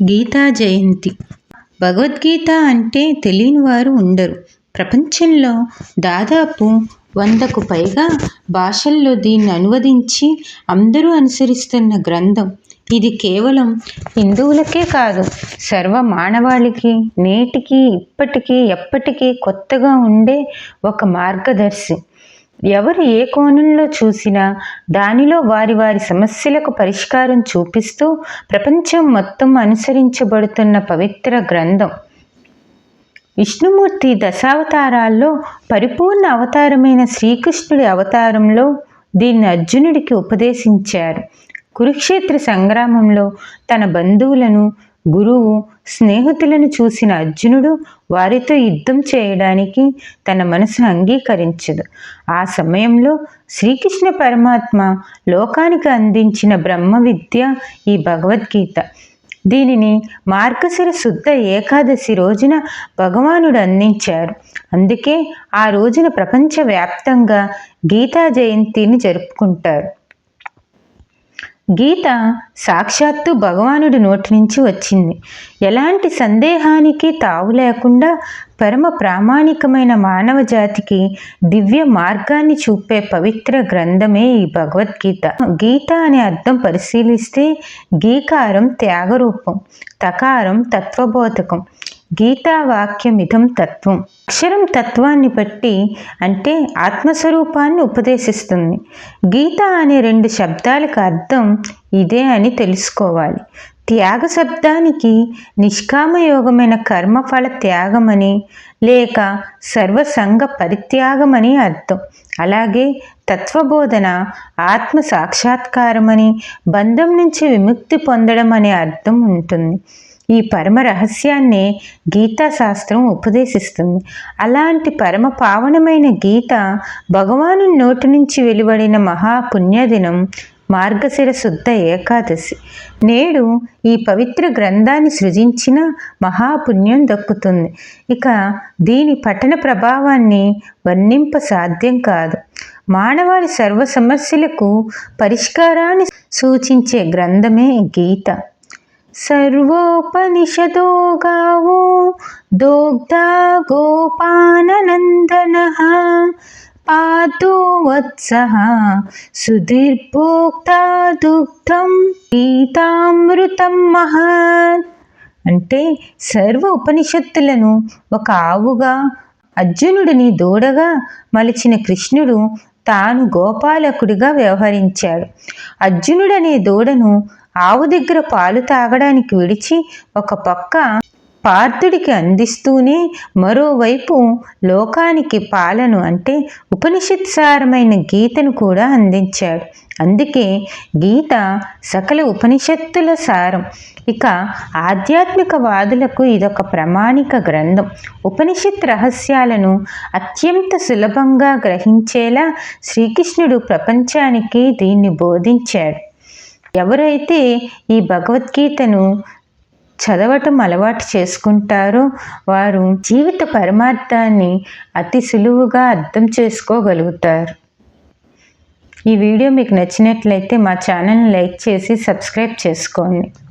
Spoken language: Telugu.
గీతా జయంతి. భగవద్గీత అంటే తెలియని వారు ఉండరు. ప్రపంచంలో దాదాపు వందకు పైగా భాషల్లో దీన్ని అనువదించి అందరూ అనుసరిస్తున్న గ్రంథం. ఇది కేవలం హిందువులకే కాదు సర్వ మానవాళికి నేటికి ఇప్పటికీ ఎప్పటికీ కొత్తగా ఉండే ఒక మార్గదర్శి. ఎవరు ఏ కోణంలో చూసినా దానిలో వారి వారి సమస్యలకు పరిష్కారం చూపిస్తూ ప్రపంచం మొత్తం అనుసరించబడుతున్న పవిత్ర గ్రంథం. విష్ణుమూర్తి దశావతారాల్లో పరిపూర్ణ అవతారమైన శ్రీకృష్ణుడి అవతారంలో దీన్ని అర్జునుడికి ఉపదేశించారు. కురుక్షేత్ర సంగ్రామంలో తన బంధువులను గురువు స్నేహితులను చూసిన అర్జునుడు వారితో యుద్ధం చేయడానికి తన మనసును అంగీకరించదు. ఆ సమయంలో శ్రీకృష్ణ పరమాత్మ లోకానికి అందించిన బ్రహ్మ విద్య ఈ భగవద్గీత. దీనిని మార్గశిర శుద్ధ ఏకాదశి రోజున భగవానుడు అందించారు. అందుకే ఆ రోజున ప్రపంచవ్యాప్తంగా గీతా జయంతిని జరుపుకుంటారు. గీత సాక్షాత్తు భగవానుడి నోటి నుంచి వచ్చింది. ఎలాంటి సందేహానికి తావు లేకుండా పరమ ప్రామాణికమైన మానవ జాతికి దివ్య మార్గాన్ని చూపే పవిత్ర గ్రంథమే ఈ భగవద్గీత. గీత అనే అర్థం పరిశీలిస్తే గీకారం త్యాగరూపం తకారం తత్వబోధకం. గీతావాక్యమిదం తత్వం. అక్షరం తత్వాన్ని బట్టి అంటే ఆత్మస్వరూపాన్ని ఉపదేశిస్తుంది. గీత అనే రెండు శబ్దాలకు అర్థం ఇదే అని తెలుసుకోవాలి. త్యాగ శబ్దానికి నిష్కామయోగమైన కర్మఫల త్యాగమని లేక సర్వసంగ పరిత్యాగమని అర్థం. అలాగే తత్వబోధన ఆత్మ సాక్షాత్కారమని బంధం నుంచి విముక్తి పొందడం అనే అర్థం ఉంటుంది. ఈ పరమ రహస్యాన్నే గీతాశాస్త్రం ఉపదేశిస్తుంది. అలాంటి పరమ పావనమైన గీత భగవాను నోటి నుంచి వెలువడిన మహాపుణ్యదినం మార్గశిర శుద్ధ ఏకాదశి. నేడు ఈ పవిత్ర గ్రంథాన్ని సృజించిన మహాపుణ్యం దక్కుతుంది. ఇక దీని పఠన ప్రభావాన్ని వర్ణింప సాధ్యం కాదు. మానవాళి సర్వ సమస్యలకు పరిష్కారాన్ని సూచించే గ్రంథమే గీత. सर्वोपनिषदो गावो दोग्धा गोपाननन्दनः पातु वत्सः సుధీర్భోక్తా దుగ్ధం గీతామృతం మహత్ అంటే సర్వ ఉపనిషత్తులను ఒక ఆవుగా అర్జునుడిని దూడగా మలిచిన కృష్ణుడు తాను గోపాలకుడిగా వ్యవహరించాడు అర్జునుడనే దూడను ఆవు దగ్గర పాలు తాగడానికి విడిచి ఒక పక్క పార్థుడికి అందిస్తూనే మరోవైపు లోకానికి పాలను అంటే ఉపనిషత్సారమైన గీతను కూడా అందించాడు. అందుకే గీత సకల ఉపనిషత్తుల సారం. ఇక ఆధ్యాత్మిక వాదులకు ఇదొక ప్రామాణిక గ్రంథం. ఉపనిషత్ రహస్యాలను అత్యంత సులభంగా గ్రహించేలా శ్రీకృష్ణుడు ప్రపంచానికి దీన్ని బోధించాడు. ఎవరైతే ఈ భగవద్గీతను చదవటం అలవాటు చేసుకుంటారో వారు జీవిత పరమార్థాన్ని అతి సులువుగా అర్థం చేసుకోగలుగుతారు. ఈ వీడియో మీకు నచ్చినట్లయితే మా ఛానల్ని లైక్ చేసి సబ్స్క్రైబ్ చేసుకోండి.